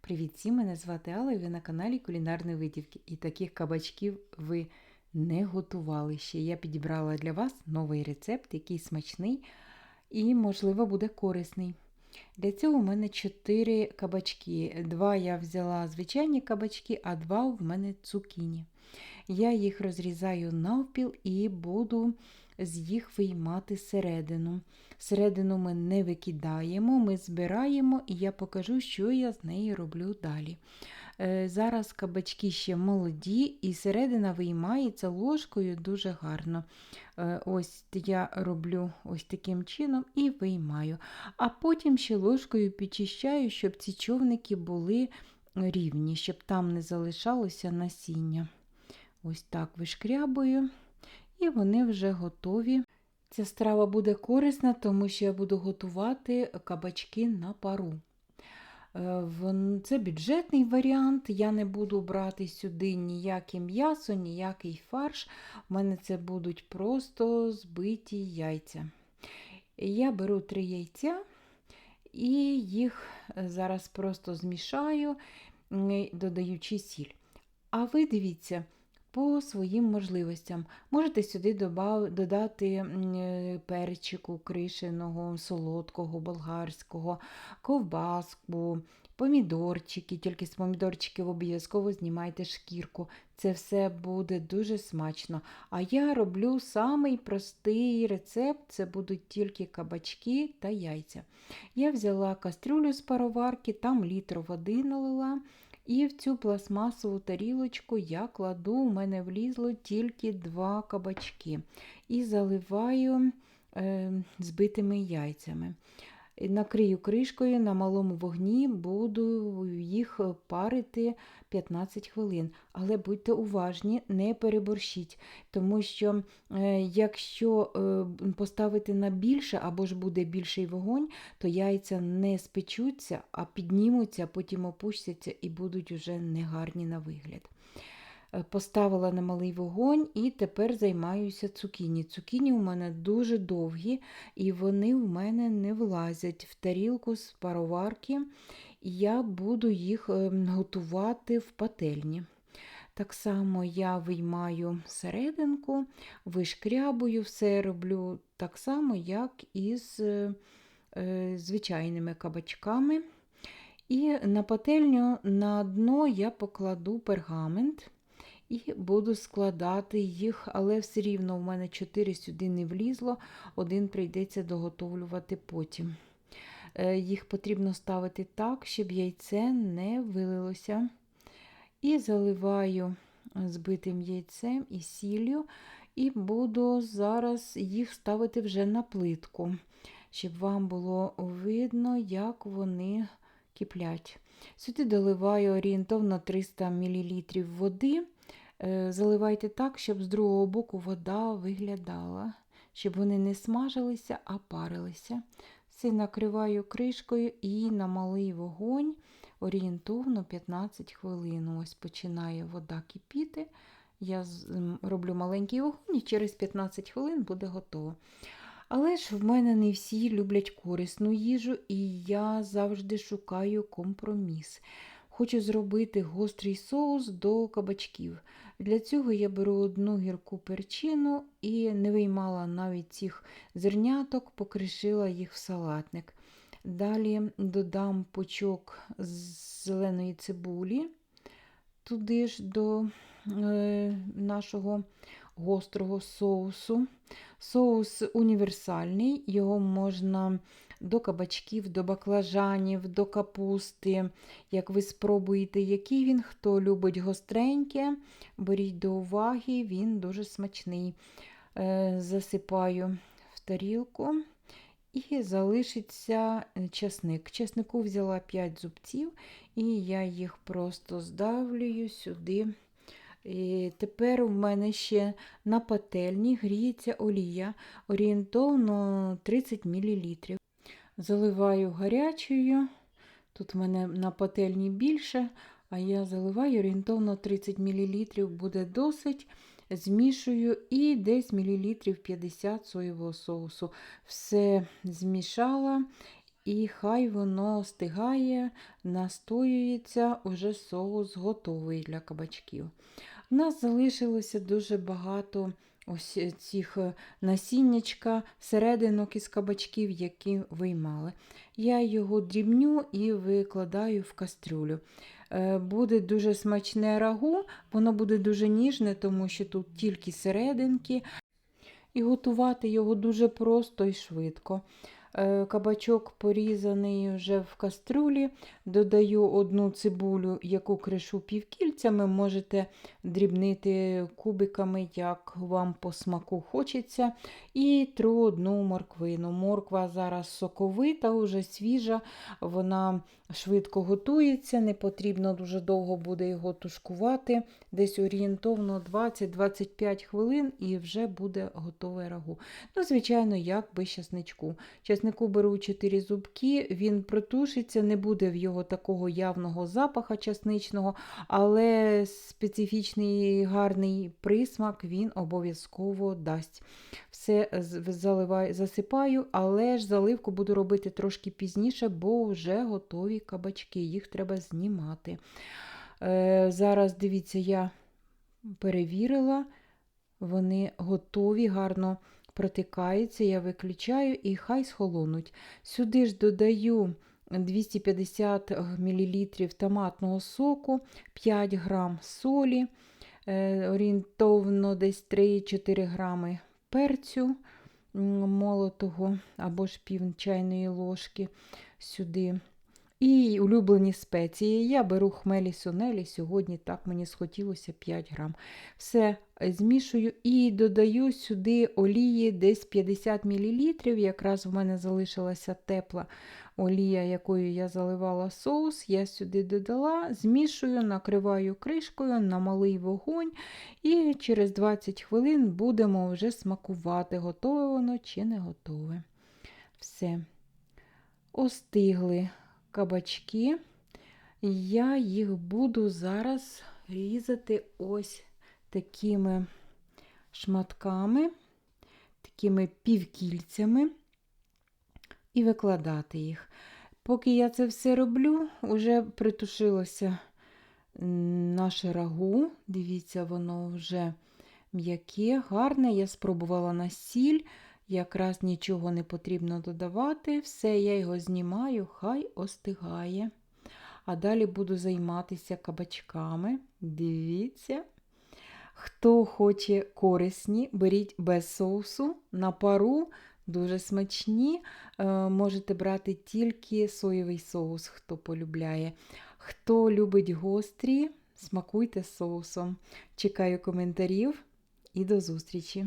Привіт всім, мене звати Алла і ви на каналі Кулінарної Витівки. І таких кабачків ви не готували ще. Я підібрала для вас новий рецепт, який смачний і, можливо, буде корисний. Для цього у мене 4 кабачки. Два я взяла звичайні кабачки, а два в мене цукіні. Я їх розрізаю навпіл і буду з їх виймати середину. Середину ми не викидаємо, ми збираємо, і я покажу, що я з нею роблю далі. Е, Зараз кабачки ще молоді, і середина виймається ложкою дуже гарно. Е, Ось я роблю ось таким чином і виймаю. А потім ще ложкою підчищаю, щоб ці човники були рівні, щоб там не залишалося насіння. Ось так вишкрябую, і вони вже готові. Ця страва буде корисна, тому що я буду готувати кабачки на пару. Е, це бюджетний варіант. Я не буду брати сюди ніяке м'ясо, ніякий фарш. У мене це будуть просто збиті яйця. Я беру три яйця і їх зараз просто змішаю, додаючи сіль. А ви дивіться, по своїм можливостям. Можете сюди додати перчику кришеного, солодкого, болгарського, ковбаску, помідорчики, тільки з помідорчиків обов'язково знімайте шкірку. Це все буде дуже смачно. А я роблю самий простий рецепт це будуть тільки кабачки та яйця. Я взяла кастрюлю з пароварки, там літр води налила. І в цю пластмасову тарілочку я кладу, у мене влізло тільки два кабачки. І заливаю е, збитими яйцями. Накрию кришкою на малому вогні, буду їх парити 15 хвилин. Але будьте уважні, не переборщіть, тому що е, якщо е, поставити на більше або ж буде більший вогонь, то яйця не спечуться, а піднімуться, потім опустяться і будуть уже негарні на вигляд. Е, поставила на малий вогонь і тепер займаюся цукіні. Цукіні у мене дуже довгі, і вони у мене не влазять в тарілку з пароварки, я буду їх е, готувати в пательні. Так само я виймаю серединку, вишкрябую, все роблю так само, як і з е, звичайними кабачками. І на пательню на дно я покладу пергамент. І буду складати їх, але все рівно в мене 4 сюди не влізло, один прийдеться доготовлювати потім. Е, їх потрібно ставити так, щоб яйце не вилилося. І заливаю збитим яйцем і сіллю, і буду зараз їх ставити вже на плитку, щоб вам було видно, як вони киплять. Сюди доливаю орієнтовно 300 мл води. Е, заливайте так, щоб з другого боку вода виглядала, щоб вони не смажилися, а парилися. Все накриваю кришкою і на малий вогонь орієнтовно 15 хвилин. Ось починає вода кипіти. Я роблю маленький вогонь і через 15 хвилин буде готово. Але ж в мене не всі люблять корисну їжу, і я завжди шукаю компроміс. Хочу зробити гострий соус до кабачків. Для цього я беру одну гірку перчину і не виймала навіть цих зерняток, покришила їх в салатник. Далі додам пучок зеленої цибулі, туди ж до е, нашого гострого соусу. Соус універсальний, його можна до кабачків, до баклажанів, до капусти. Як ви спробуєте, який він, хто любить гостреньке, беріть до уваги, він дуже смачний. Е, засипаю в тарілку. І залишиться чесник. Чеснику взяла 5 зубців, і я їх просто здавлюю сюди. І Тепер у мене ще на пательні гріється олія орієнтовно 30 мл. Заливаю гарячою. Тут в мене на пательні більше, а я заливаю орієнтовно 30 мл буде досить. Змішую і десь мілілітрів 50 соєвого соусу. Все змішала і хай воно остигає, настоюється, уже соус готовий для кабачків. У нас залишилося дуже багато ось цих е, насіннячка, серединок із кабачків, які виймали. Я його дрібню і викладаю в кастрюлю. Е, Буде дуже смачне рагу, воно буде дуже ніжне, тому що тут тільки серединки. І готувати його дуже просто і швидко. Е, Кабачок порізаний вже в кастрюлі. Додаю одну цибулю, яку кришу півкільцями. Можете дрібнити кубиками, як вам по смаку хочеться. І тру одну морквину. Морква зараз соковита, вже свіжа, вона швидко готується, не потрібно дуже довго буде його тушкувати. Десь орієнтовно 20-25 хвилин і вже буде готове рагу. Ну, звичайно, як без часничку. Часнику беру 4 зубки, він протушиться, не буде в його такого явного запаха часничного, але специфічний гарний присмак він обов'язково дасть. Все заливаю, засипаю, але ж заливку буду робити трошки пізніше, бо вже готові кабачки, їх треба знімати. Е, зараз дивіться, я перевірила, вони готові, гарно протикаються, я виключаю і хай схолонуть. Сюди ж додаю 250 мл томатного соку, 5 грам солі, е, орієнтовно десь 3-4 грами перцю молотого або ж пів чайної ложки сюди. І улюблені спеції. Я беру хмелі сунелі, сьогодні так мені схотілося 5 грам. Все змішую і додаю сюди олії десь 50 мл. Якраз в мене залишилася тепла олія, якою я заливала соус. Я сюди додала, змішую, накриваю кришкою на малий вогонь. І через 20 хвилин будемо вже смакувати, готове воно чи не готове. Все. Остигли кабачки. Я їх буду зараз різати ось такими шматками, такими півкільцями і викладати їх. Поки я це все роблю, вже притушилося наше рагу. Дивіться, воно вже м'яке, гарне. Я спробувала на сіль. Якраз нічого не потрібно додавати. Все, я його знімаю, хай остигає. А далі буду займатися кабачками. Дивіться. Хто хоче корисні, беріть без соусу на пару, дуже смачні. Е, можете брати тільки соєвий соус, хто полюбляє. Хто любить гострі, смакуйте з соусом. Чекаю коментарів і до зустрічі!